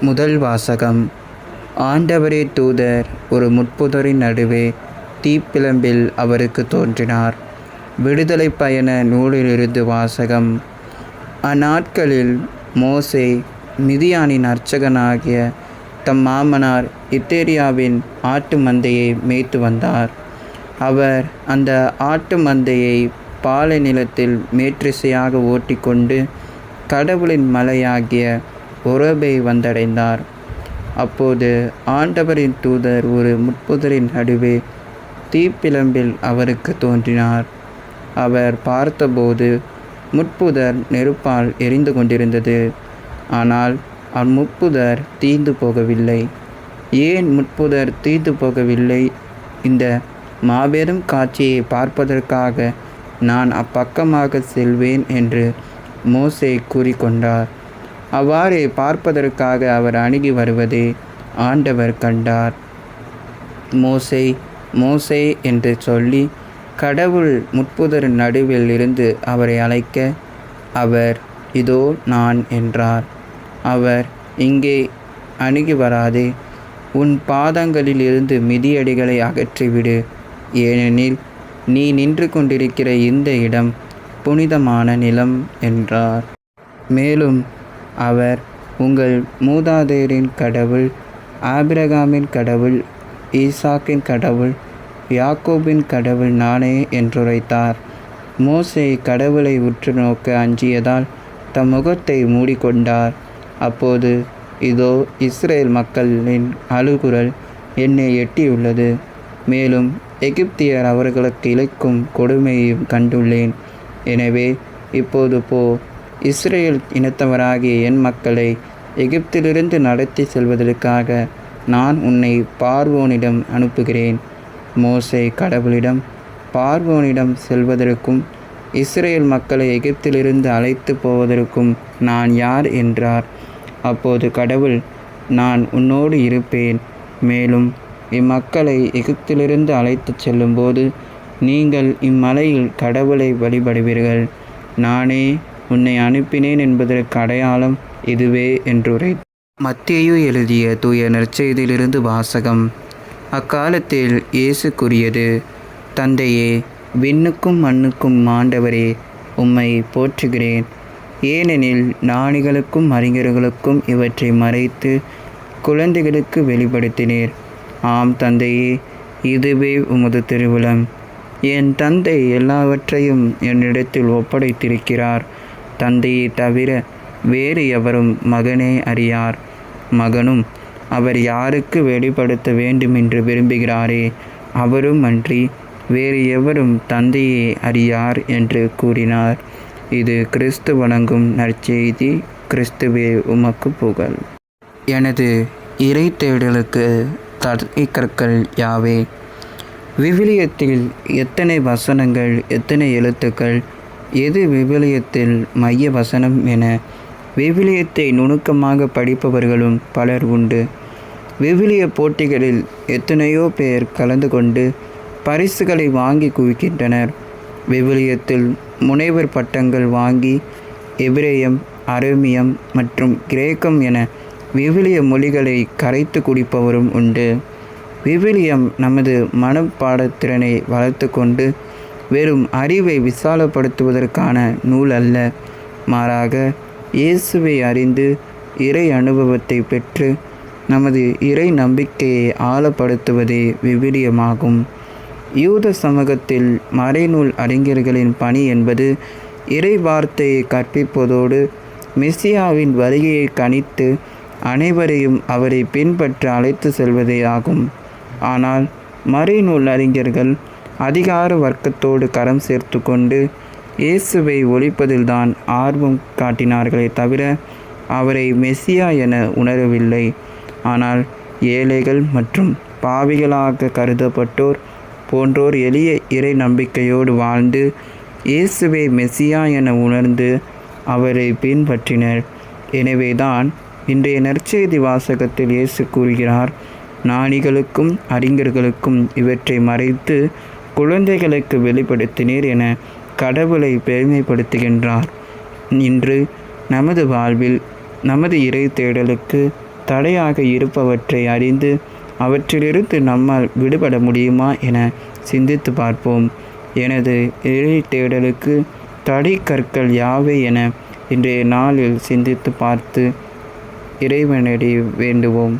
முதல் வாசகம். ஆண்டவரே தூதர் ஒரு முட்புதரின் நடுவே தீப்பிளம்பில் அவருக்கு தோன்றினார். விடுதலை பயண நூலிலிருந்து வாசகம். அந்நாட்களில் மோசே மிதியானின் அர்ச்சகனாகிய தம் மாமனார் இத்தேரியாவின் ஆட்டு மந்தையை மேய்த்து வந்தார். அவர் அந்த ஆட்டு மந்தையை பாலை நிலத்தில் மேற்றிசையாக ஓட்டிக்கொண்டு கடவுளின் மலையாகிய ஒரபை வந்தடைந்தார். அப்போது ஆண்டவரின் தூதர் ஒரு முட்புதரின் நடுவே தீப்பிளம்பில் அவருக்கு தோன்றினார். அவர் பார்த்தபோது முட்புதர் நெருப்பால் எரிந்து கொண்டிருந்தது. ஆனால் அம்முட்புதர் தீந்து போகவில்லை. ஏன் முட்புதர் தீந்து போகவில்லை? இந்த மாபெரும் காட்சியை பார்ப்பதற்காக நான் அப்பக்கமாக செல்வேன் என்று மோசே கூறிக்கொண்டார். அவ்வாறே பார்ப்பதற்காக அவர் அணுகி வருவதை ஆண்டவர் கண்டார். மோசை மோசே என்று சொல்லி கடவுள் முட்புதர் நடுவில் இருந்து அவரை அழைக்க அவர் இதோ நான் என்றார். அவர் இங்கே அணுகி வராதே. உன் பாதங்களில் இருந்து மிதியடிகளை அகற்றிவிடு. ஏனெனில் நீ நின்று கொண்டிருக்கிற இந்த இடம் புனிதமான நிலம் என்றார். மேலும் அவர் உங்கள் மூதாதையரின் கடவுள் ஆபிரகாமின் கடவுள் ஈசாக்கின் கடவுள் யாக்கோபின் கடவுள் நானே என்றுரைத்தார். மோசே கடவுளை உற்று நோக்க அஞ்சியதால் தம் முகத்தை மூடிக்கொண்டார். அப்போது இதோ இஸ்ரேல் மக்களின் அழுகுரல் என்னை எட்டியுள்ளது. மேலும் எகிப்தியர் அவர்களுக்கு இழைக்கும் கொடுமையையும் கண்டுள்ளேன். எனவே இப்போது போ இஸ்ரேல் இனத்தவராகிய என் மக்களை எகிப்திலிருந்து நடத்தி செல்வதற்காக நான் உன்னை பார்வோனிடம் அனுப்புகிறேன். மோசே கடவுளிடம் பார்வோனிடம் செல்வதற்கும் இஸ்ரேல் மக்களை எகிப்திலிருந்து அழைத்து போவதற்கும் நான் யார் என்றார். அப்போது கடவுள் நான் உன்னோடு இருப்பேன். மேலும் இம்மக்களை எகிப்திலிருந்து அழைத்து செல்லும்போது நீங்கள் இம்மலையில் கடவுளை வழிபடுவீர்கள். நானே உன்னை அனுப்பினேன் என்பதற்கு அடையாளம் இதுவே என்றுரை. மத்தியு எழுதிய தூய நற்செய்தியிலிருந்து வாசகம். அக்காலத்தில் இயேசு கூறியது தந்தையே விண்ணுக்கும் மண்ணுக்கும் ஆண்டவரே உம்மை போற்றுகிறேன். ஏனெனில் ஞானிகளுக்கும் அறிஞர்களுக்கும் இவற்றை மறைத்து குழந்தைகளுக்கு வெளிப்படுத்தினீர். ஆம் தந்தையே இதுவே உமது திருவிழம் என் தந்தை எல்லாவற்றையும் என்னிடத்தில் ஒப்படைத்திருக்கிறார். தந்தையை தவிர வேறு எவரும் மகனே அறியார். மகனும் அவர் யாருக்கு வெளிப்படுத்த வேண்டும் என்று விரும்புகிறாரே? அவரும் அன்றி வேறு எவரும் தந்தையை அறியார் என்று கூறினார். இது கிறிஸ்து வழங்கும் நற்செய்தி. கிறிஸ்துவே உமக்கு புகழ். எனது இறை தேடலுக்கு கற்கள் யாவே? விவிலியத்தில் எத்தனை வசனங்கள் எத்தனை எழுத்துக்கள் எது விவிலியத்தில் மைய வசனம் என? விவிலியத்தை நுணுக்கமாக படிப்பவர்களும் பலர் உண்டு. விவிலிய போட்டிகளில் எத்தனையோ பேர் கலந்து கொண்டு பரிசுகளை வாங்கி குவிக்கின்றனர். விவிலியத்தில் முனைவர் பட்டங்கள் வாங்கி எபிரேயம் அரேமியம் மற்றும் கிரேக்கம் என விவிலிய மொழிகளை கரைத்து குடிப்பவரும் உண்டு. விவிலியம் நமது மனப்பாடத்திறனை வளர்த்து கொண்டு வெறும் அறிவை விசாலப்படுத்துவதற்கான நூல் அல்ல. மாறாக இயேசுவை அறிந்து இறை அனுபவத்தை பெற்று நமது இறை நம்பிக்கையை ஆழப்படுத்துவதே விவிலியமாகும் யூத சமூகத்தில் மறைநூல் அறிஞர்களின் பணி என்பது இறை வார்த்தையை கற்பிப்பதோடு மெஸ்ஸியாவின் வருகையை கணித்து அனைவரையும் அவரை பின்பற்ற அழைத்து செல்வதே ஆகும். ஆனால் மறைநூல் அறிஞர்கள் அதிகார வர்க்கத்தோடு கரம் சேர்த்து கொண்டு இயேசுவை ஒழிப்பதில்தான் ஆர்வம் காட்டினார்களே தவிர அவரை மெஸ்ஸியா என உணரவில்லை. ஆனால் ஏழைகள் மற்றும் பாவிகளாக கருதப்பட்டோர் போன்றோர் எளிய இறை நம்பிக்கையோடு வாழ்ந்து இயேசுவை மெஸ்ஸியா என உணர்ந்து அவரை பின்பற்றினர். எனவேதான் இன்றைய நற்செய்தி வாசகத்தில் இயேசு கூறுகிறார் ஞானிகளுக்கும் அறிஞர்களுக்கும் இவற்றை மறைத்து குழந்தைகளுக்கு வெளிப்படுத்தினீர் என கடவுளை பெருமைப்படுத்துகின்றார். இன்று நமது வாழ்வில் நமது இறை தேடலுக்கு தடையாக இருப்பவற்றை அறிந்து அவற்றிலிருந்து நம்மால் விடுபட முடியுமா என சிந்தித்து பார்ப்போம். எனது இறை தேடலுக்கு தடை கற்கள் யாவை என இன்றைய நாளில் சிந்தித்து பார்த்து இறைவனடி வேண்டுவோம்.